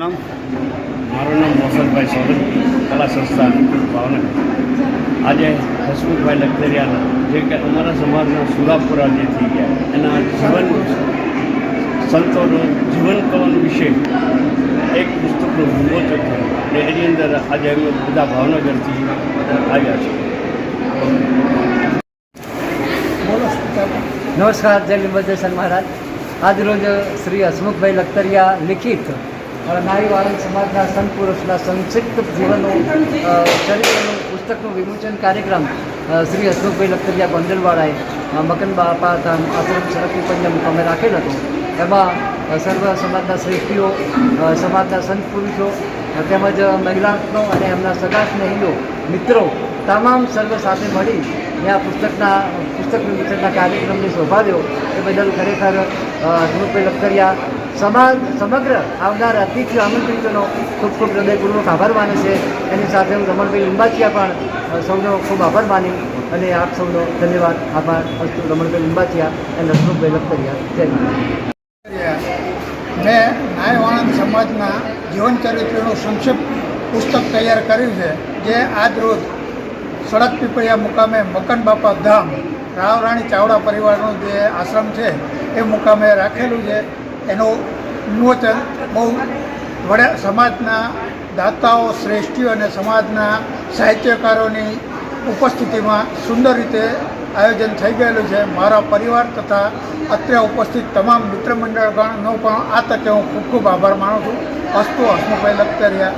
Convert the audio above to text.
નામ? મારું નામ મોસનભાઈ સોલંકી, કલા સંસ્થા ભાવનગર. આજે હસમુખભાઈ લખતરિયાના, જે કે અમારા સમાજના સુરાપુરા જે થઈ ગયા. એના જીવન સંતોનો જીવન કવન વિશે એક પુસ્તકનું વિમોચન થયું અને એની અંદર આજે અમે બધા ભાવનગરથી આવ્યા છીએ. નમસ્કાર, જય લીંબદ્રેશન મહારાજ. આજરોજ શ્રી હસમુખભાઈ લખતરિયા લિખિત અ, નારી વાળંદ સમાજના સંત પુરુષના સંક્ષિપ્ત જીવનનું ચરિત્રનું પુસ્તકનું વિમોચન કાર્યક્રમ શ્રી હસમુખભાઈ લખતરિયા ગોંડલવાળાએ મકન બાપા ધામ આશ્રમ સડક પંજમ અમે રાખેલ હતો. એમાં સર્વ સમાજના શ્રેષ્ઠીઓ સમાજના સંત પુરુષો તેમજ મહિલાનો અને એમના સગા સ્નેહીઓ મિત્રો તમામ સર્વ સાથે મળી આ પુસ્તકના પુસ્તક વિમોચનના કાર્યક્રમને શોભાવ્યો એ બદલ ખરેખર હસમુખભાઈ લખતરિયા સમાજ સમગ્ર આવનાર અતિથિ આમંત્રિતોનો ખૂબ ખૂબ હૃદયપૂર્વક આભાર માને છે. એની સાથે હું રમણભાઈ લિંબાચિયા પણ સૌનો ખૂબ આભાર માની અને આપ સૌનો ધન્યવાદ, આભાર. અસ્તુ, રમણભાઈ લિંબાચિયા અને હસમુખભાઈ લખતરિયા જય. મેં નાયવાણંદ સમાજના જીવન ચરિત્રનું સંક્ષિપ્ત પુસ્તક તૈયાર કર્યું છે, જે આજ રોજ સડક પીપળિયા મુકામે મકન બાપા ધામ રાણી ચાવડા પરિવારનું જે આશ્રમ છે, એ મુકામે રાખેલું છે. એનું વિમોચન બહુ વડે સમાજના દાતાઓ, શ્રેષ્ઠીઓ અને સમાજના સાહિત્યકારોની ઉપસ્થિતિમાં સુંદર રીતે આયોજન થઈ ગયેલું છે. મારા પરિવાર તથા અત્રે ઉપસ્થિત તમામ મિત્ર મંડળગણનો પણ આ તકે હું ખૂબ ખૂબ આભાર માનું છું. અસ્તુ હસમુખભાઈ લખતરિયા